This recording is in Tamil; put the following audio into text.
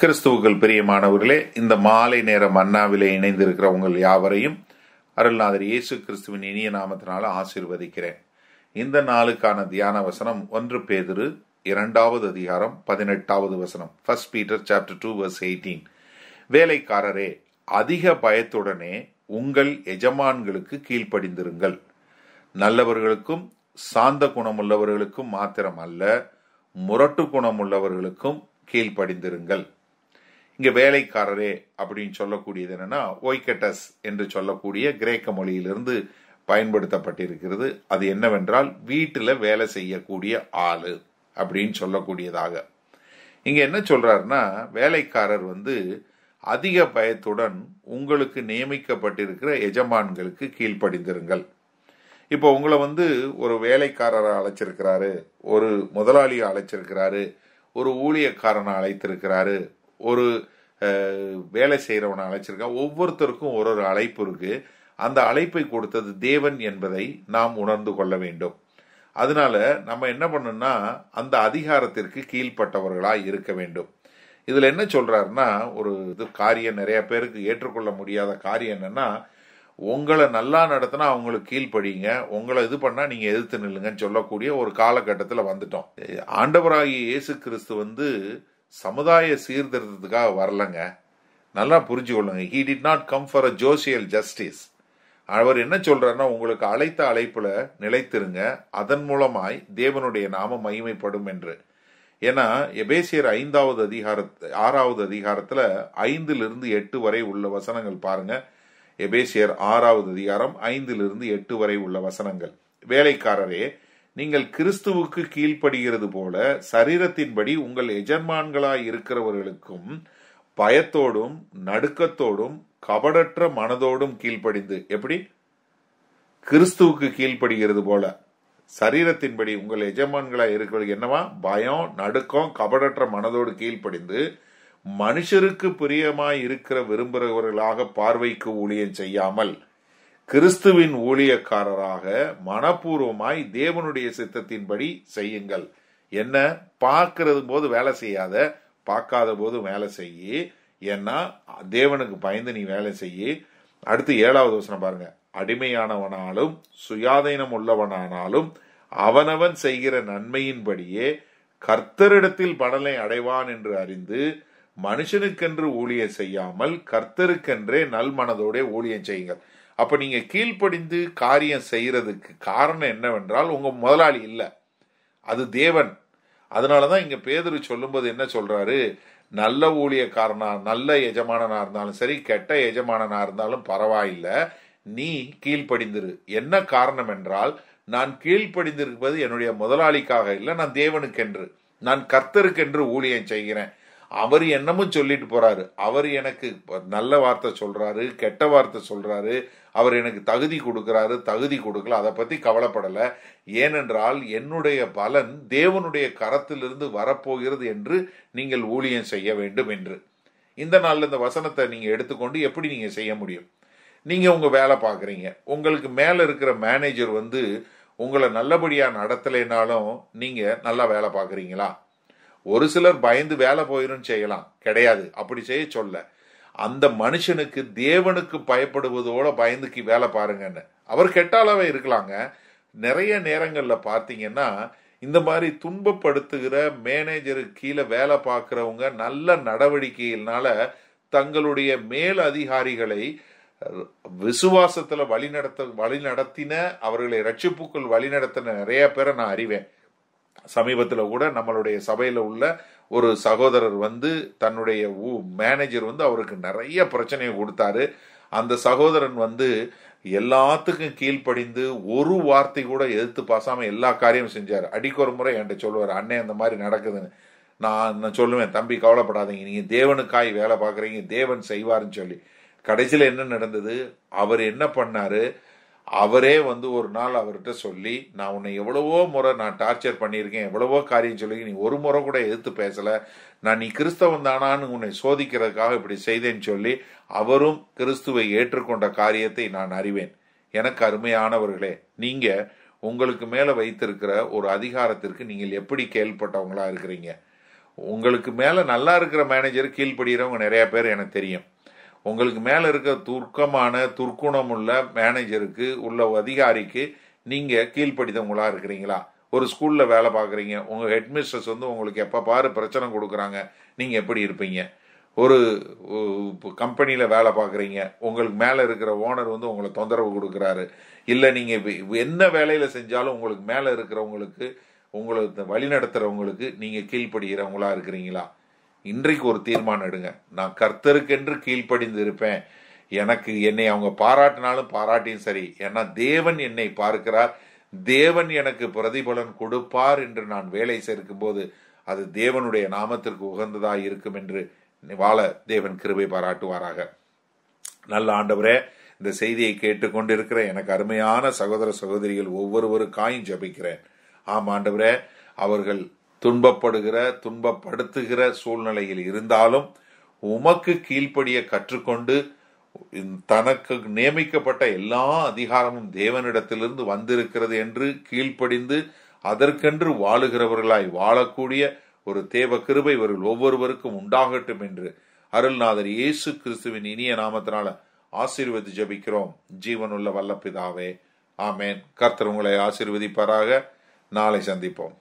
கிறிஸ்துவுக்கள் பிரியமானவர்களே இந்த மாலை நேரம் அண்ணாவிலே இணைந்திருக்கிற உங்கள் யாவரையும் அருள்நாதர் இயேசு கிறிஸ்துவின் இனிய நாமத்தினால ஆசீர்வதிக்கிறேன். இந்த நாளுக்கான தியான வசனம் ஒன்று பேதிரு இரண்டாவது அதிகாரம் பதினெட்டாவது வசனம். First Peter chapter two verse eighteen வேலைக்காரரே அதிக பயத்துடனே உங்கள் எஜமான்களுக்கு கீழ்ப்படிந்திருங்கள். நல்லவர்களுக்கும் சாந்த குணமுள்ளவர்களுக்கும் மாத்திரம் அல்ல முரட்டு குணமுள்ளவர்களுக்கும் கீழ்ப்படிந்திருங்கள். இங்க வேலைக்காரரே அப்படின்னு சொல்லக்கூடியது என்னன்னா ஒய்கட்டஸ் என்று சொல்லக்கூடிய கிரேக்க மொழியிலிருந்து பயன்படுத்தப்பட்டிருக்கிறது. அது என்னவென்றால் வீட்டில் வேலை செய்யக்கூடிய ஆளு அப்படின்னு சொல்லக்கூடியதாக. இங்க என்ன சொல்றாருன்னா வேலைக்காரர் வந்து அதிக பயத்துடன் உங்களுக்கு நியமிக்கப்பட்டிருக்கிற எஜமான்களுக்கு கீழ்ப்படிந்திருங்கள். இப்போ உங்களை வந்து ஒரு வேலைக்காரரை அழைச்சிருக்கிறாரு ஒரு முதலாளியை அழைச்சிருக்கிறாரு ஒரு ஊழியக்காரனை அழைத்திருக்கிறாரு ஒரு வேலை செய்கிறவனை அழைச்சிருக்கான் ஒவ்வொருத்தருக்கும் ஒரு ஒரு அழைப்பு இருக்கு. அந்த அழைப்பை கொடுத்தது தேவன் என்பதை நாம் உணர்ந்து கொள்ள வேண்டும். அதனால நம்ம என்ன பண்ணணும்னா அந்த அதிகாரத்திற்கு கீழ்ப்பட்டவர்களாக இருக்க வேண்டும். இதுல என்ன சொல்றாருன்னா ஒரு இது காரியம் நிறைய பேருக்கு ஏற்றுக்கொள்ள முடியாத காரியம் என்னன்னா உங்களை நல்லா நடத்தினா அவங்களுக்கு கீழ்ப்படிங்க. உங்களை இது பண்ணா நீங்க எதிர்த்து நில்லுங்கன்னு சொல்லக்கூடிய ஒரு காலகட்டத்தில் வந்துட்டோம். ஆண்டவராகிய இயேசு கிறிஸ்து வந்து சமுதாய சீர்திருத்தத்துக்காக வரலங்க. நல்லா புரிஞ்சுக்கொள்ளுங்க. He did not come for a social justice அவர் என்ன சொல்றாருன்னா உங்களுக்கு அழைத்த அழைப்புல நிலைத்திருங்க. அதன் மூலமாய் தேவனுடைய நாம மகிமைப்படும் என்று. ஏன்னா எபேசியர் ஐந்தாவது அதிகார ஆறாவது அதிகாரத்துல ஐந்திலிருந்து எட்டு வரை உள்ள வசனங்கள் பாருங்க. எபேசியர் ஆறாவது அதிகாரம் ஐந்திலிருந்து எட்டு வரை உள்ள வசனங்கள். வேலைக்காரரே நீங்கள் கிறிஸ்துவுக்கு கீழ்ப்படுகிறது போல சரீரத்தின்படி உங்கள் எஜமான்களாய் இருக்கிறவர்களுக்கும் பயத்தோடும் நடுக்கத்தோடும் கபடற்ற மனதோடும் கீழ்ப்படிந்து எப்படி? கிறிஸ்துவுக்கு கீழ்ப்படுகிறது போல சரீரத்தின்படி உங்கள் எஜமான்களாய் இருக்கிறவர்கள் என்னவா? பயம் நடுக்கம் கபடற்ற மனதோடு கீழ்ப்படிந்து மனுஷருக்கு பிரியமாய் இருக்கிற விரும்புகிறவர்களாக பார்வைக்கு ஊழியம் செய்யாமல் கிறிஸ்துவின் ஊழியக்காரராக மனப்பூர்வமாய் தேவனுடைய சித்தத்தின்படி செய்யுங்கள். என்ன? பார்க்கறது போது வேலை செய்யாத பார்க்காத போது வேலை செய்யி. ஏன்னா தேவனுக்கு பயந்து நீ வேலை செய்யி. அடுத்து ஏழாவது வசனம் பாருங்க. அடிமையானவனாலும் சுயாதீனம் உள்ளவனானாலும் அவனவன் செய்கிற நன்மையின்படியே கர்த்தரிடத்தில் படலை அடைவான் என்று அறிந்து மனுஷனுக்கென்று ஊழியம் செய்யாமல் கர்த்தருக்கென்றே நல்மனதோட ஊழியம் செய்யுங்கள். அப்ப நீங்க கீழ்ப்படிந்து காரியம் செய்யறதுக்கு காரணம் என்னவென்றால் உங்க முதலாளி இல்லை. அது தேவன். அதனாலதான் இங்க பேதரு சொல்லும்போது என்ன சொல்றாரு? நல்ல ஊழியக்காரனா நல்ல எஜமானனா இருந்தாலும் சரி கெட்ட எஜமானனா இருந்தாலும் பரவாயில்லை. நீ கீழ்ப்படிந்திரு. என்ன காரணம் என்றால் நான் கீழ்ப்படிந்திருப்பது என்னுடைய முதலாளிக்காக இல்லை நான் தேவனுக்கென்று. நான் கர்த்தருக்கென்று ஊழியம் செய்கிறேன். அவர் என்னமும் சொல்லிட்டு போறாரு. அவர் எனக்கு நல்ல வார்த்தை சொல்றாரு கெட்ட வார்த்தை சொல்றாரு. அவர் எனக்கு தகுதி கொடுக்கிறாரு தகுதி கொடுக்கல. அதை பத்தி கவலைப்படல. ஏனென்றால் என்னுடைய பலன் தேவனுடைய கரத்திலிருந்து வரப்போகிறது என்று நீங்கள் ஊழியம் செய்ய வேண்டும் என்று. இந்த நாள்ல இந்த வசனத்தை நீங்க எடுத்துக்கொண்டு எப்படி நீங்க செய்ய முடியும்? நீங்க உங்க வேலை பாக்குறீங்க உங்களுக்கு மேல இருக்கிற மேனேஜர் வந்து உங்களை நல்லபடியா நடத்தலைனாலும் நீங்க நல்லா வேலை பாக்குறீங்களா ஒரு சிலர் பயந்து வேலை போயிரும் செய்யலாம். கிடையாது. அப்படி செய்ய சொல்ல. அந்த மனுஷனுக்கு தேவனுக்கு பயப்படுவதோட பயந்துக்கு வேலை பாருங்கன்னு. அவர் கெட்டாலவே இருக்கலாங்க. நிறைய நேரங்களில் பார்த்தீங்கன்னா இந்த மாதிரி துன்பப்படுத்துகிற மேனேஜருக்கு கீழே வேலை பார்க்குறவங்க நல்ல நடவடிக்கையினால தங்களுடைய மேல் அதிகாரிகளை விசுவாசத்தில் வழிநடத்த வழிநடத்தின அவர்களை ரட்சிப்புக்குள் வழிநடத்தின நிறைய பேரை நான் அறிவேன். சமீபத்தில் கூட நம்மளுடைய சபையில் உள்ள ஒரு சகோதரர் வந்து தன்னுடைய மேனேஜர் வந்து அவருக்கு நிறைய பிரச்சனையை கொடுத்தாரு. அந்த சகோதரன் வந்து எல்லாத்துக்கும் கீழ்ப்படிந்து ஒரு வார்த்தை கூட எதிர்த்து பாசாம எல்லா காரியமும் செஞ்சார். அடிக்கொரு ஒரு முறை என்கிட்ட சொல்லுவார் அண்ணே அந்த மாதிரி நடக்குதுன்னு. நான் நான் சொல்லுவேன் தம்பி கவலைப்படாதீங்க. நீங்க தேவனுக்காய் வேலை பார்க்குறீங்க தேவன் செய்வாருன்னு சொல்லி. கடைசியில் என்ன நடந்தது? அவர் என்ன பண்ணாரு? அவரே வந்து ஒரு நாள் அவர்கிட்ட சொல்லி நான் உன்னை எவ்வளவோ முறை நான் டார்ச்சர் பண்ணியிருக்கேன் எவ்வளவோ காரியம் சொல்லி நீ ஒரு முறை கூட எதிர்த்து பேசல. நான் நீ கிறிஸ்தவன் தானான்னு உன்னை சோதிக்கிறதுக்காக இப்படி செய்தேன்னு சொல்லி அவரும் கிறிஸ்துவை ஏற்றுக்கொண்ட காரியத்தை நான் அறிவேன். எனக்கு அருமையானவர்களே நீங்க உங்களுக்கு மேல வைத்திருக்கிற ஒரு அதிகாரத்திற்கு நீங்கள் எப்படி கேள்விப்பட்டவங்களா இருக்கிறீங்க? உங்களுக்கு மேல நல்லா இருக்கிற மேனேஜர் கீழ்ப்படுகிறவங்க நிறைய பேர் எனக்கு தெரியும். உங்களுக்கு மேல இருக்க துர்க்கமான துர்க்குணமுள்ள மேனேஜருக்கு உள்ள அதிகாரிக்கு நீங்க கீழ்ப்படித்தவங்களா இருக்கிறீங்களா? ஒரு ஸ்கூல்ல வேலை பார்க்குறீங்க. உங்க ஹெட்மிஸ்ட்ரஸ் வந்து உங்களுக்கு எப்ப பாரு பிரச்சனை கொடுக்குறாங்க. நீங்க எப்படி இருப்பீங்க? ஒரு கம்பெனியில வேலை பார்க்குறீங்க. உங்களுக்கு மேல இருக்கிற ஓனர் வந்து உங்களை தொந்தரவு கொடுக்குறாரு. இல்ல நீங்க என்ன வேலையில செஞ்சாலும் உங்களுக்கு மேல இருக்கிறவங்களுக்கு உங்களுக்கு வழி நடத்துறவங்களுக்கு நீங்க கீழ்ப்படுகிறவங்களா இருக்கிறீங்களா? இன்றைக்கு ஒரு தீர்மானம் எடுங்க. நான் கர்த்தருக்கென்று கீழ்ப்படிந்து இருப்பேன் எனக்கு என்னை அவங்க பாராட்டினாலும் பாராட்டியும் சரி. ஏன்னா தேவன் என்னை பார்க்கிறார். தேவன் எனக்கு பிரதிபலன் கொடுப்பார் என்று நான் வேலை சேர்க்கும் போது அது தேவனுடைய நாமத்திற்கு உகந்ததாக இருக்கும் என்று வாழ தேவன் கிருபை பாராட்டுவாராக. நல்ல ஆண்டவரே இந்த செய்தியை கேட்டுக்கொண்டிருக்கிற எனக்கு அருமையான சகோதர சகோதரிகள் ஒவ்வொருவருக்காயும் ஜபிக்கிறேன். ஆம் ஆண்டவரே அவர்கள் துன்பப்படுகிற துன்பப்படுத்துகிற சூழ்நிலையில் இருந்தாலும் உமக்கு கீழ்ப்படிய கற்றுக்கொண்டு தனக்கு நியமிக்கப்பட்ட எல்லா அதிகாரமும் தேவனிடத்திலிருந்து வந்திருக்கிறது என்று கீழ்ப்படிந்து அதற்கென்று வாழுகிறவர்களாய் வாழக்கூடிய ஒரு தேவ கிருபை இவர்கள் ஒவ்வொருவருக்கும் உண்டாகட்டும் என்று அருள்நாதர் இயேசு கிறிஸ்துவின் இனிய நாமத்தினால ஆசீர்வதி ஜபிக்கிறோம். ஜீவனுள்ள வல்லப்பிதாவே. ஆமேன். கர்த்தர் உங்களை ஆசீர்வதிப்பாராக. நாளை சந்திப்போம்.